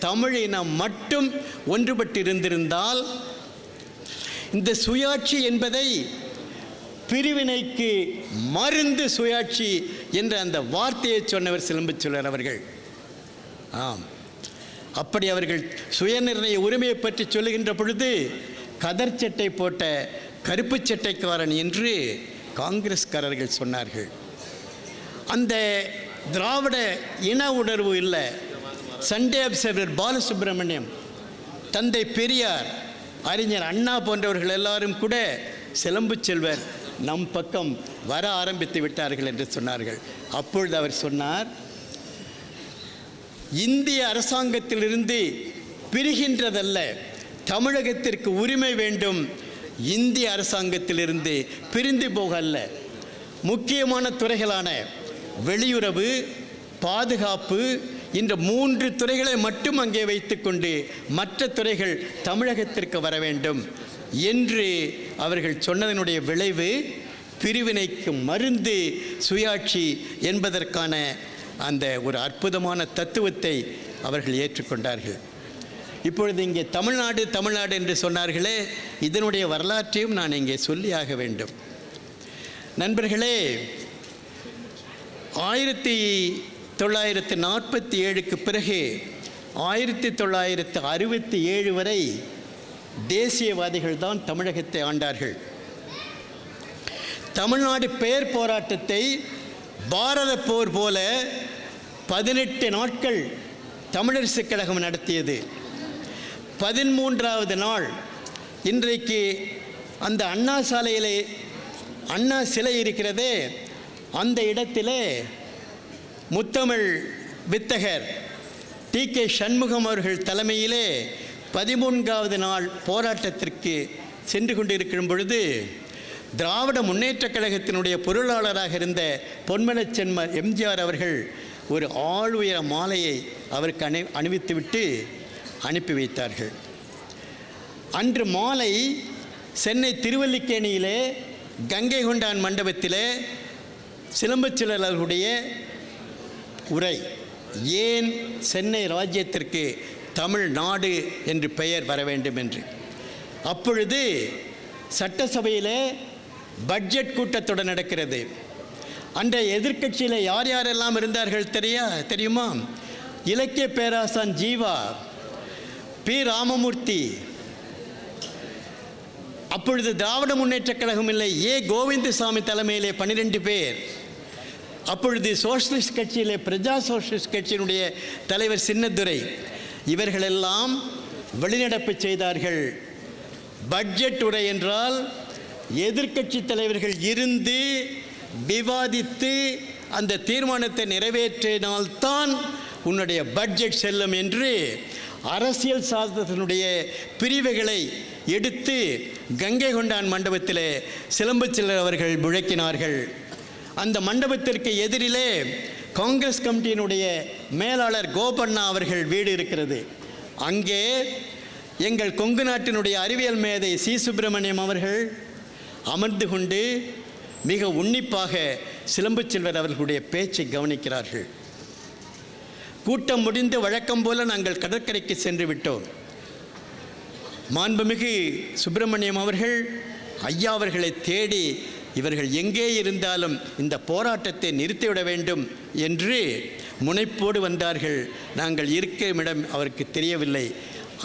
தமிழ் மட்டும் ஒன்றுபட்டு இருந்திருந்தால் இந்த சுயாட்சி என்பதை பிரிவினைக்கு மருந்து சுயாட்சி என்ற அந்த வார்த்தையை சொன்னவர் சிலம்புச்சொல்லர் அவர்கள். ஆம். அப்படி அவர்கள் சுயநிர்ணய உரிமையை பற்றி சொல்லுகின்ற பொழுது கதர் சட்டை போட்ட கருப்பு சட்டைக்காரன் என்று காங்கிரஸ்காரர்கள் சொன்னார்கள். அந்த திராவிட இன உணர்வு இல்லை. சண்டே அப்சர்வர் பாலசுப்ரமணியம் தந்தை பெரியார் அறிஞர் அண்ணா போன்றவர்கள் எல்லாரும் கூட சிலம்பு செல்வர் நம் பக்கம் வர ஆரம்பித்து விட்டார்கள் என்று சொன்னார்கள். அப்பொழுது அவர் சொன்னார் இந்திய அரசாங்கத்திலிருந்து பிரிகின்றதல்ல தமிழகத்திற்கு உரிமை வேண்டும் இந்திய அரசாங்கத்திலிருந்து பிரிந்து போக அல்ல முக்கியமான துறைகளான வெளியுறவு பாதுகாப்பு இந்த மூன்று துறைகளை மட்டும் அங்கே வைத்துக்கொண்டு மற்ற துறைகள் தமிழகத்திற்கு வர வேண்டும் என்று அவர்கள் சொன்னதனுடைய விளைவு பிரிவினைக்கு மருந்து சுயாட்சி என்பதற்கான அந்த ஒரு அற்புதமான தத்துவத்தை அவர்கள் ஏற்றுக்கொண்டார்கள். இப்பொழுது இங்கே தமிழ்நாடு தமிழ்நாடு என்று சொன்னார்களே இதனுடைய வரலாற்றையும் நான் இங்கே சொல்லியாக வேண்டும். நண்பர்களே ஆயிரத்தி தொள்ளாயிரத்து நாற்பத்தி ஏழுக்கு பிறகு ஆயிரத்தி தொள்ளாயிரத்து அறுபத்தி ஏழு வரை தேசியவாதிகள் தான் தமிழகத்தை ஆண்டார்கள். தமிழ்நாடு பெயர் போராட்டத்தை பாரத போர் போல பதினெட்டு நாட்கள் தமிழரசுக் கழகம் நடத்தியது. பதிமூன்றாவது நாள் இன்றைக்கு அந்த அண்ணா சாலையிலே அண்ணா சிலை இருக்கிறதே அந்த இடத்திலே முத்தமிழ் வித்தகர் டி கே சண்முகம் அவர்கள் தலைமையிலே பதிமூன்காவது நாள் போராட்டத்திற்கு சென்று கொண்டிருக்கிற பொழுது திராவிட முன்னேற்றக் கழகத்தினுடைய பொருளாளராக இருந்த பொன்மலச்சென்மர் எம்ஜிஆர் அவர்கள் ஒரு ஆள் உயர மாலையை அவருக்கு அணி அணிவித்துவிட்டு அனுப்பி வைத்தார்கள். அன்று மாலை சென்னை திருவல்லிக்கேணியிலே கங்கை கொண்டான் மண்டபத்திலே சிலம்பச்சிலர்களுடைய உரை. ஏன் சென்னை ராஜ்யத்திற்கு தமிழ்நாடு என்று பெயர் வர வேண்டும் என்று அப்பொழுது சட்டசபையில் பட்ஜெட் கூட்டத்தொடர் நடக்கிறது. அன்றைய எதிர்க்கட்சியில் யார் யாரெல்லாம் இருந்தார்கள் தெரியா தெரியுமா? இலக்கிய பேராசான் ஜீவா பி. ராமமூர்த்தி. அப்பொழுது திராவிட முன்னேற்றக் கழகம் இல்லை ஏ. கோவிந்தசாமி தலைமையிலே பன்னிரெண்டு பேர். அப்பொழுது சோஷலிஸ்ட் கட்சியிலே பிரஜா சோஷலிஸ்ட் கட்சியினுடைய தலைவர் சின்னதுரை இவர்களெல்லாம் வெளிநடப்பு செய்தார்கள். பட்ஜெட் உரை என்றால் எதிர்க்கட்சி தலைவர்கள் இருந்து விவாதித்து அந்த தீர்மானத்தை நிறைவேற்றினால்தான் உன்னுடைய பட்ஜெட் செல்லும் என்று அரசியல் சாஸ்திரத்தினுடைய பிரிவுகளை எடுத்து கங்கை கொண்டான் மண்டபத்திலே சிலம்பு சிலர் அவர்கள் முழக்கினார்கள். அந்த மண்டபத்திற்கு எதிரிலே காங்கிரஸ் கமிட்டியினுடைய மேலாளர் கோபண்ணா அவர்கள் வீடு இருக்கிறது. அங்கே எங்கள் கொங்கு நாட்டினுடைய அறிவியல் மேதை சி. சுப்பிரமணியம் அவர்கள் அமர்ந்து கொண்டு மிக உன்னிப்பாக சிலம்பு செல்வர் அவர்களுடைய பேச்சை கவனிக்கிறார்கள். கூட்டம் முடிந்து வழக்கம் போல நாங்கள் கடற்கரைக்கு சென்று விட்டோம். மாண்புமிகு சுப்பிரமணியம் அவர்கள் ஐயா அவர்களை தேடி இவர்கள் எங்கே இருந்தாலும் இந்த போராட்டத்தை நிறுத்திவிட வேண்டும் என்று முனைப்போடு வந்தார்கள். நாங்கள் இருக்கும் இடம் அவருக்கு தெரியவில்லை.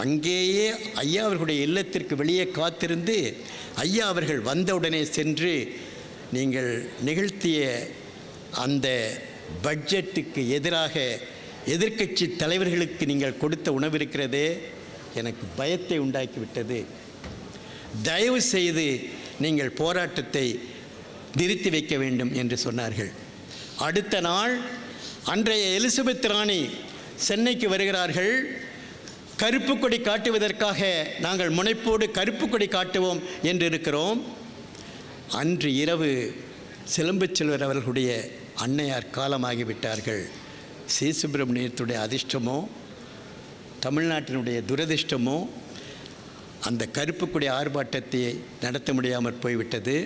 அங்கேயே ஐயா அவர்களுடைய இல்லத்திற்கு வெளியே காத்திருந்து ஐயா அவர்கள் வந்தவுடனே சென்று நீங்கள் நிகழ்த்திய அந்த பட்ஜெட்டுக்கு எதிராக எதிர்க்கட்சி தலைவர்களுக்கு நீங்கள் கொடுத்த உணவு இருக்கிறதே எனக்கு பயத்தை உண்டாக்கிவிட்டது. தயவு செய்து நீங்கள் போராட்டத்தை நிறுத்தி வைக்க வேண்டும் என்று சொன்னார்கள். அடுத்த நாள் அன்றைய எலிசபெத் ராணி சென்னைக்கு வருகிறார்கள். கருப்பு கொடி காட்டுவதற்காக நாங்கள் முனைப்போடு கருப்பு கொடி காட்டுவோம் என்று இருக்கிறோம். அன்று இரவு சிலம்பு செல்வர் அவர்களுடைய அன்னையார் காலமாகிவிட்டார்கள் சி சுப்பிரமணியத்துடைய அதிர்ஷ்டமோ தமிழ்நாட்டினுடைய துரதிர்ஷ்டமோ அந்த கருப்புக்குடி ஆர்ப்பாட்டத்தை நடத்த முடியாமல் போய்விட்டது.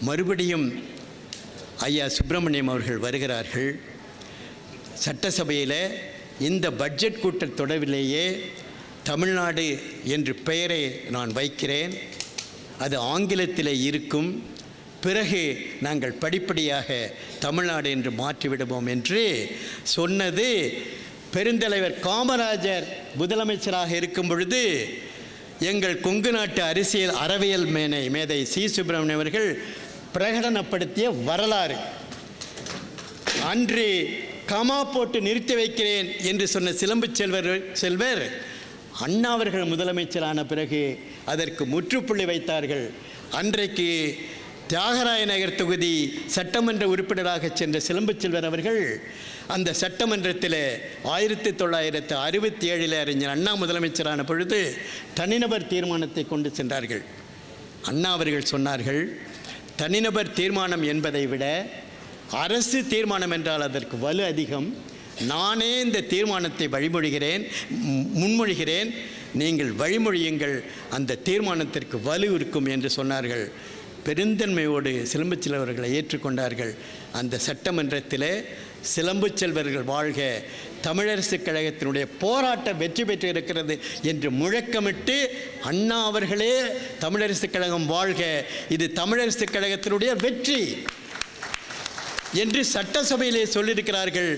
மறுபடியும் ஐயா சுப்பிரமணியம் அவர்கள் வருகிறார்கள். சட்டசபையில் இந்த பட்ஜெட் கூட்டத் தொடரிலேயே தமிழ்நாடு என்று பெயரை நான் வைக்கிறேன். அது ஆங்கிலத்தில் இருக்கும். பிறகு நாங்கள் படிப்படியாக தமிழ்நாடு என்று மாற்றிவிடுவோம் என்று சொன்னது பெருந்தலைவர் காமராஜர் முதலமைச்சராக இருக்கும் பொழுது எங்கள் கொங்கு நாட்டு அரசியல் அறவியல் மேனை மேதை சி. சுப்பிரமணியம் அவர்கள் பிரகடனப்படுத்திய வரலாறு. அன்று கமா போட்டு நிறுத்தி வைக்கிறேன் என்று சொன்ன சிலம்பு செல்வர் செல்வர் அண்ணா அவர்கள் முதலமைச்சரான பிறகு அதற்கு முற்றுப்புள்ளி வைத்தார்கள். அன்றைக்கு தியாகராய நகர் தொகுதி சட்டமன்ற உறுப்பினராக சென்ற சிலம்பு செல்வர் அவர்கள் அந்த சட்டமன்றத்தில் ஆயிரத்தி தொள்ளாயிரத்து அறுபத்தி ஏழில் அறிஞர் அண்ணா முதலமைச்சரான பொழுது தனிநபர் தீர்மானத்தை கொண்டு சென்றார்கள். அண்ணா அவர்கள் சொன்னார்கள் தனிநபர் தீர்மானம் என்பதை விட அரசு தீர்மானம் என்றால் அதற்கு வலு அதிகம். நானே இந்த தீர்மானத்தை வழிமொழிகிறேன் முன்மொழிகிறேன். நீங்கள் வழிமொழியுங்கள் அந்த தீர்மானத்திற்கு வலு இருக்கும் என்று சொன்னார்கள். பெருந்தன்மையோடு சிலம்பு செல்வர்களை ஏற்றுக்கொண்டார்கள். அந்த சட்டமன்றத்தில் சிலம்பு செல்வர்கள் வாழ்க. தமிழரசு கழகத்தினுடைய போராட்டம் வெற்றி பெற்று இருக்கிறது என்று முழக்கமிட்டு அண்ணா அவர்களே தமிழரசு கழகம் வாழ்க. இது தமிழரசு கழகத்தினுடைய வெற்றி என்று சட்டசபையிலே சொல்லியிருக்கிறார்கள்.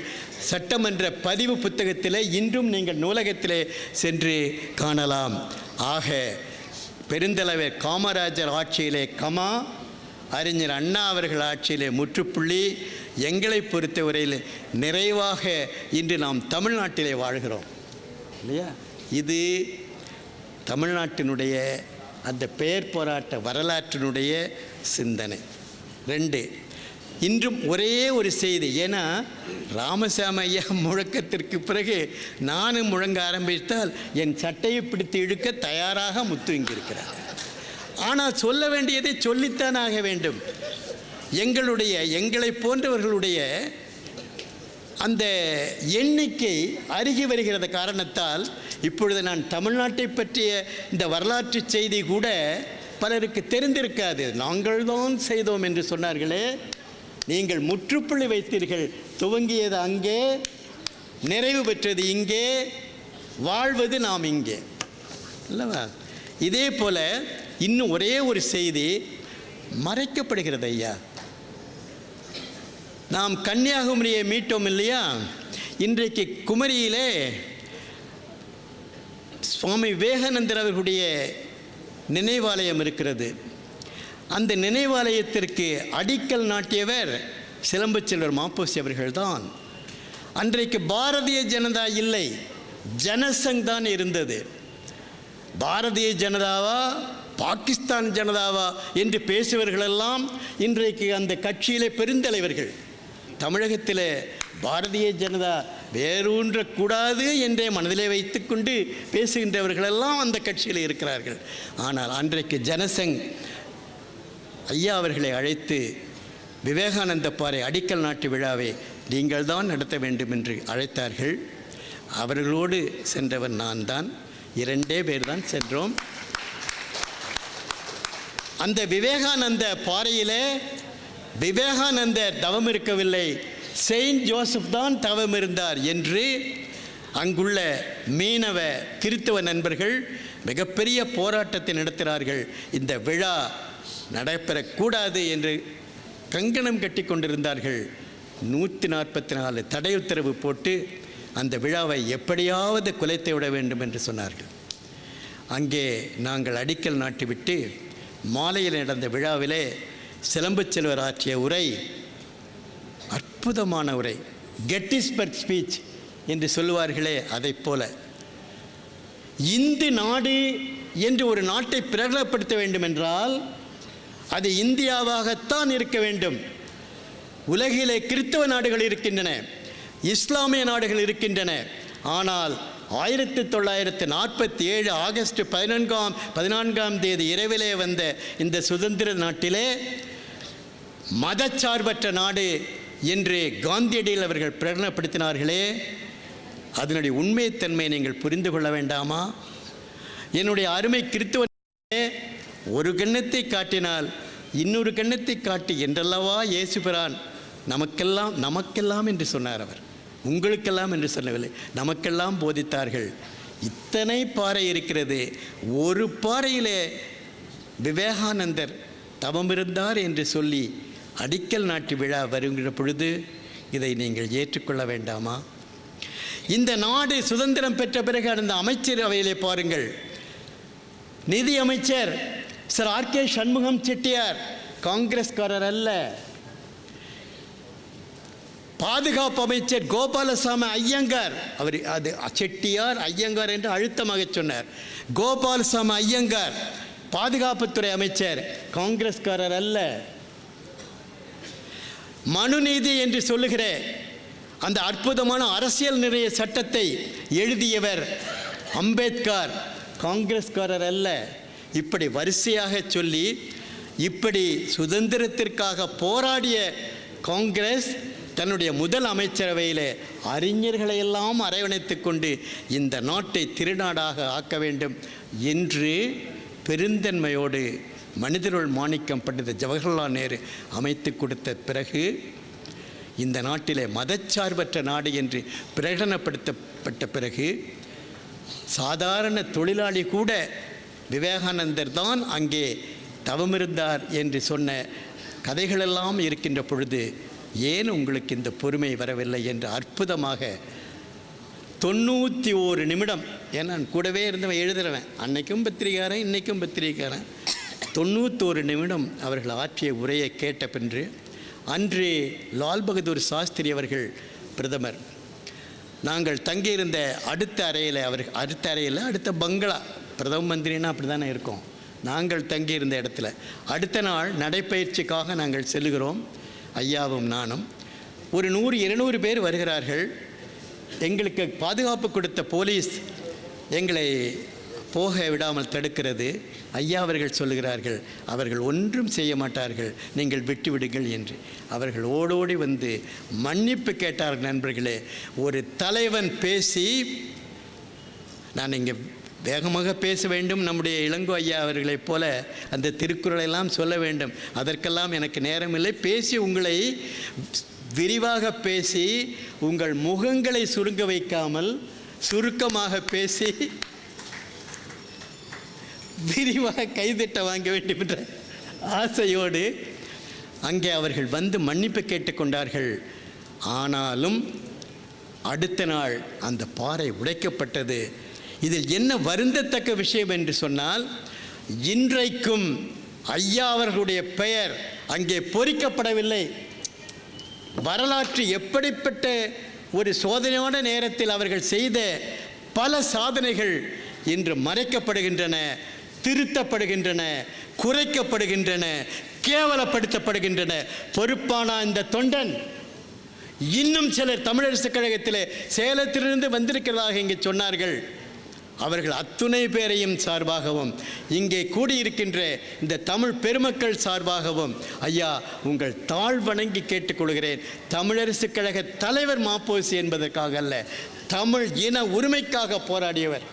சட்டமன்ற பதிவு புத்தகத்திலே இன்றும் நீங்கள் நூலகத்திலே சென்று காணலாம். ஆக பெருந்தலைவர் காமராஜர் ஆட்சியிலே கமா அறிஞர் அண்ணா அவர்கள் ஆட்சியிலே முற்றுப்புள்ளி எங்களை பொறுத்தவரையில் நிறைவாக இன்று நாம் தமிழ்நாட்டிலே வாழ்கிறோம். இல்லையா? இது தமிழ்நாட்டினுடைய அந்த பெயர் போராட்ட வரலாற்றினுடைய சிந்தனை. ரெண்டு இன்றும் ஒரே ஒரு செய்தி. ஏன்னா ராமசாமி ஐயா முழக்கத்திற்கு பிறகு நானும் முழங்க ஆரம்பித்தால் என் சட்டையை பிடித்து இழுக்க தயாராக முத்துவங்கியிருக்கிறார். ஆனால் சொல்ல வேண்டியதை சொல்லித்தான் ஆக வேண்டும். எங்களுடைய எங்களை போன்றவர்களுடைய அந்த எண்ணிக்கை அருகி வருகிறது காரணத்தால் இப்பொழுது நான் தமிழ்நாட்டை பற்றிய இந்த வரலாற்று செய்தி கூட பலருக்கு தெரிந்திருக்காது. நாங்கள் தான் செய்தோம் என்று சொன்னார்களே நீங்கள் முற்றுப்புள்ளி வைத்தீர்கள். துவங்கியது அங்கே நிறைவு பெற்றது இங்கே வாழ்வது நாம் இங்கே. அல்லவா? இதே போல் இன்னும் ஒரே ஒரு செய்தி மறைக்கப்படுகிறது ஐயா. நாம் கன்னியாகுமரியை மீட்டோம் இல்லையா? இன்றைக்கு குமரியிலே சுவாமி விவேகானந்தர் அவர்களுடைய நினைவாலயம் இருக்கிறது. அந்த நினைவாலயத்திற்கு அடிக்கல் நாட்டியவர் சிலம்பு செல்வர் மாப்போசி அவர்கள்தான். அன்றைக்கு பாரதிய ஜனதா இல்லை ஜனசங் தான் இருந்தது. பாரதிய ஜனதாவா பாகிஸ்தான் ஜனதாவா என்று பேசுவர்களெல்லாம் இன்றைக்கு அந்த கட்சியிலே பெருந்தலைவர்கள். தமிழகத்தில் பாரதிய ஜனதா வேரூன்றக்கூடாது என்றே மனதிலே வைத்துக்கொண்டு பேசுகின்றவர்களெல்லாம் அந்த கட்சியில் இருக்கிறார்கள். ஆனால் அன்றைக்கு ஜனசங் ஐயா அவர்களை அழைத்து விவேகானந்த பாறை அடிக்கல் நாட்டு விழாவை நீங்கள் தான் நடத்த வேண்டும் என்று அழைத்தார்கள். அவர்களோடு சென்றவன் நான் தான். இரண்டே பேர் தான் சென்றோம். அந்த விவேகானந்த பாறையிலே விவேகானந்தர் தவம் இருக்கவில்லை. செயின்ட் ஜோசப் தான் தவம் இருந்தார் என்று அங்குள்ள மீனவ கிறித்துவ நண்பர்கள் மிகப்பெரிய போராட்டத்தை நடத்துகிறார்கள் இந்த விழா நடைபெறக்கூடாது என்று கங்கணம் கட்டி கொண்டிருந்தார்கள். நூற்றி நாற்பத்தி நாலு தடை உத்தரவு போட்டு அந்த விழாவை எப்படியாவது குலைத்து விட வேண்டும் என்று சொன்னார்கள். அங்கே நாங்கள் அடிக்கல் நாட்டிவிட்டு மாலையில் நடந்த விழாவிலே சிலம்புச் செல்வர் ஆற்றிய உரை அற்புதமான உரை. கெட்டிஸ்பர்க் ஸ்பீச் என்று சொல்லுவார்களே அதைப் போல. இந்து நாடு என்று ஒரு நாட்டை பிரகடப்படுத்த வேண்டும் என்றால் அது இந்தியாவாகத்தான் இருக்க வேண்டும். உலகிலே கிறிஸ்தவ நாடுகள் இருக்கின்றன இஸ்லாமிய நாடுகள் இருக்கின்றன. ஆனால் ஆயிரத்தி தொள்ளாயிரத்தி நாற்பத்தி ஏழு ஆகஸ்ட் பதினான்காம் பதினான்காம் தேதி இரவிலே வந்த இந்த சுதந்திர நாட்டிலே மதச்சார்பற்ற நாடு என்று காந்தியடியில் அவர்கள் பிரகடனப்படுத்தினார்களே அதனுடைய உண்மைத்தன்மையை நீங்கள் புரிந்து கொள்ள வேண்டாமா? என்னுடைய அருமை கிறிஸ்துவ ஒரு கண்ணத்தை காட்டினால் இன்னொரு கண்ணத்தை காட்டி என்றல்லவா இயேசுபிரான் நமக்கெல்லாம் நமக்கெல்லாம் என்று சொன்னார் அவர். உங்களுக்கெல்லாம் என்று சொல்லவில்லை. நமக்கெல்லாம் போதித்தார்கள். இத்தனை பாறை இருக்கிறது. ஒரு பாறையிலே விவேகானந்தர் தவமிருந்தார் என்று சொல்லி அடிக்கல் நாட்டு விழா வருகிற பொழுது இதை நீங்கள் ஏற்றுக்கொள்ள வேண்டாமா? இந்த நாடு சுதந்திரம் பெற்ற பிறகு அந்த அமைச்சர் அவையிலே பாருங்கள். நிதி அமைச்சர் sir R K Shanmugam Chettiar காங்கிரஸ்காரர் அல்ல. பாதுகாப்பு அமைச்சர் கோபாலசாமி ஐயங்கார். அவர் அது செட்டியார் ஐயங்கார் என்று அழுத்தமாக சொன்னார். கோபாலசாமி ஐயங்கார் பாதுகாப்புத்துறை அமைச்சர் காங்கிரஸ்காரர் அல்ல. மனுநீதி என்று சொல்லுகிற அந்த அற்புதமான அரசியல் நிறைய சட்டத்தை எழுதியவர் அம்பேத்கர். காங்கிரஸ்காரர் அல்ல. இப்படி வரிசையாக சொல்லி இப்படி சுதந்திரத்திற்காக போராடிய காங்கிரஸ் தன்னுடைய முதல் அமைச்சரவையில் அறிஞர்களை எல்லாம் அரவணைத்து கொண்டு இந்த நாட்டை திருநாடாக ஆக்க வேண்டும் என்று பெருந்தன்மையோடு மனிதருள் மாணிக்கம் பண்டித ஜவஹர்லால் நேரு அமைத்து கொடுத்த பிறகு இந்த நாட்டிலே மதச்சார்பற்ற நாடு என்று பிரகடனப்படுத்தப்பட்ட பிறகு சாதாரண தொழிலாளி கூட விவேகானந்தர் தான் அங்கே தவமிருந்தார் என்று சொன்ன கதைகளெல்லாம் இருக்கின்ற பொழுது ஏன் உங்களுக்கு இந்த பொறுமை வரவில்லை என்று அற்புதமாக தொண்ணூற்றி ஓரு நிமிடம் ஏன்னா நான் கூடவே இருந்தவன் எழுதுறவன். அன்னைக்கும் பத்திரிகாரன் இன்றைக்கும் பத்திரிகாரன் தொண்ணூத்தோரு நிமிடம் அவர்கள் ஆற்றிய உரையை கேட்ட பின்று அன்று லால் பகதூர் சாஸ்திரி அவர்கள் பிரதமர். நாங்கள் தங்கியிருந்த அடுத்த அறையில் அவர் அடுத்த அறையில் அடுத்த பங்களா பிரதம மந்திரின்னா அப்படி தானே இருக்கோம். நாங்கள் தங்கியிருந்த இடத்துல. அடுத்த நாள் நடைப்பயிற்சிக்காக நாங்கள் செல்கிறோம் ஐயாவும் நானும். ஒரு நூறு இருநூறு பேர் வருகிறார்கள். எங்களுக்கு பாதுகாப்பு கொடுத்த போலீஸ் எங்களை போக விடாமல் தடுக்கிறது. ஐயா அவர்கள் சொல்லுகிறார்கள் அவர்கள் ஒன்றும் செய்ய மாட்டார்கள் நீங்கள் விட்டுவிடுங்கள் என்று. அவர்கள் ஓடோடி வந்து மன்னிப்பு கேட்டார் நண்பர்களே. ஒரு தலைவன் பேசி நான் இங்கே வேகமாக பேச வேண்டும். நம்முடைய இளங்கோ ஐயா அவர்களைப் போல அந்த திருக்குறளை எல்லாம் சொல்ல வேண்டும். அதற்கெல்லாம் எனக்கு நேரமில்லை. பேசி உங்களை விரிவாக பேசி உங்கள் முகங்களை சுருங்க வைக்காமல் சுருக்கமாக பேசி விரிவாக கைதிட்ட வாங்க வேண்டும் என்ற ஆசையோடு அங்கே அவர்கள் வந்து மன்னிப்பு கேட்டுக்கொண்டார்கள். ஆனாலும் அடுத்த நாள் அந்த பாறை உடைக்கப்பட்டது. இதில் என்ன வருந்தத்தக்க விஷயம் என்று சொன்னால் இன்றைக்கும் ஐயா அவர்களுடைய பெயர் அங்கே பொறிக்கப்படவில்லை. வரலாற்று எப்படிப்பட்ட ஒரு சோதனையான நேரத்தில் அவர்கள் செய்த பல சாதனைகள் இன்று மறைக்கப்படுகின்றன. திருத்தப்படுகின்றன குறைக்கப்படுகின்றன கேவலப்படுத்தப்படுகின்றன. பொறுப்பான இந்த தொண்டன் இன்னும் சிலர் தமிழரசுக் கழகத்தில் சேலத்திலிருந்து வந்திருக்கிறதாக இங்கே சொன்னார்கள். அவர்கள் அத்துணை பேரையும் சார்பாகவும் இங்கே கூடியிருக்கின்ற இந்த தமிழ் பெருமக்கள் சார்பாகவும் ஐயா உங்கள் தாழ் வணங்கி கேட்டுக்கொள்கிறேன். தமிழரசு கழக தலைவர் மாப்போசி என்பதற்காக அல்ல தமிழ் இன உரிமைக்காக போராடியவர்.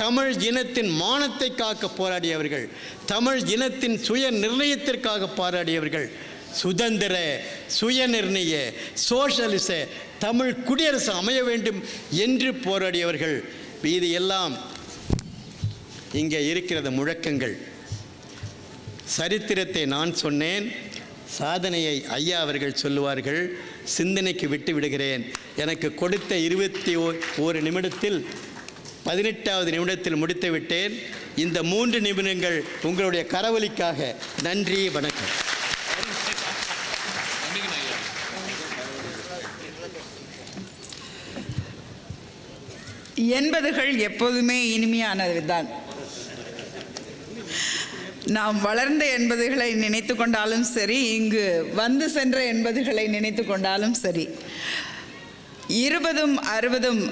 தமிழ் இனத்தின் மானத்தை காக்க போராடியவர்கள் தமிழ் இனத்தின் சுய நிர்ணயத்திற்காக போராடியவர்கள் சுதந்திர சுயநிர்ணய சோஷலிச தமிழ் குடியரசு அமைய வேண்டும் என்று போராடியவர்கள். இது எல்லாம் இங்கே இருக்கிறது முழக்கங்கள். சரித்திரத்தை நான் சொன்னேன் சாதனையை ஐயா அவர்கள் சொல்லுவார்கள் சிந்தனைக்கு விட்டு விடுகிறேன். எனக்கு கொடுத்த இருபத்தி ஓ ஒரு நிமிடத்தில் பதினெட்டாவது நிமிடத்தில் முடித்து விட்டேன் இந்த மூன்று நிமிடங்கள் உங்களுடைய கரவொலிக்காக. நன்றி வணக்கம். என்பதுகள் எப்போதுமே இனிமையானது தான் நாம் வளர்ந்த எண்பதுகளை நினைத்து கொண்டாலும் சரி இங்கு வந்து சென்ற எண்பதுகளை நினைத்து கொண்டாலும் சரி இருபதும் அறுபதும்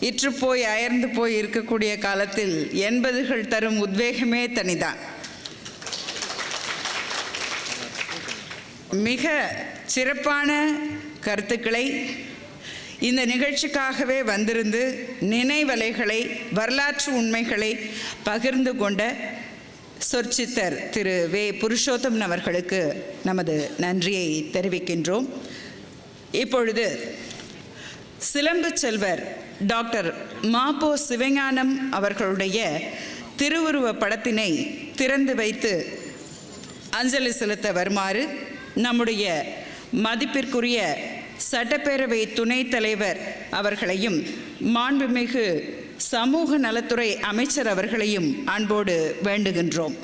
இற்று போய் அயர்ந்து போய் இருக்கக்கூடிய காலத்தில் எண்பதுகள் தரும் உத்வேகமே தனிதான். மிக சிறப்பான கருத்துக்களை இந்த நிகழ்ச்சிக்காகவே வந்திருந்து நினைவலைகளை வரலாற்று உண்மைகளை பகிர்ந்து கொண்ட சொற்சித்தர் திரு வே. புருஷோத்தமன் அவர்களுக்கு நமது நன்றியை தெரிவிக்கின்றோம். இப்பொழுது சிலம்பு செல்வர் டாக்டர் மாபோ சிவஞானம் அவர்களுடைய திருவுருவ படத்தினை திறந்து வைத்து அஞ்சலி செலுத்த வருமாறு நம்முடைய மதிப்பிற்குரிய சட்டப்பேரவை துணைத் தலைவர் அவர்களையும் மாண்புமிகு சமூக நலத்துறை அமைச்சர் அவர்களையும் அன்போடு வேண்டுகின்றோம்.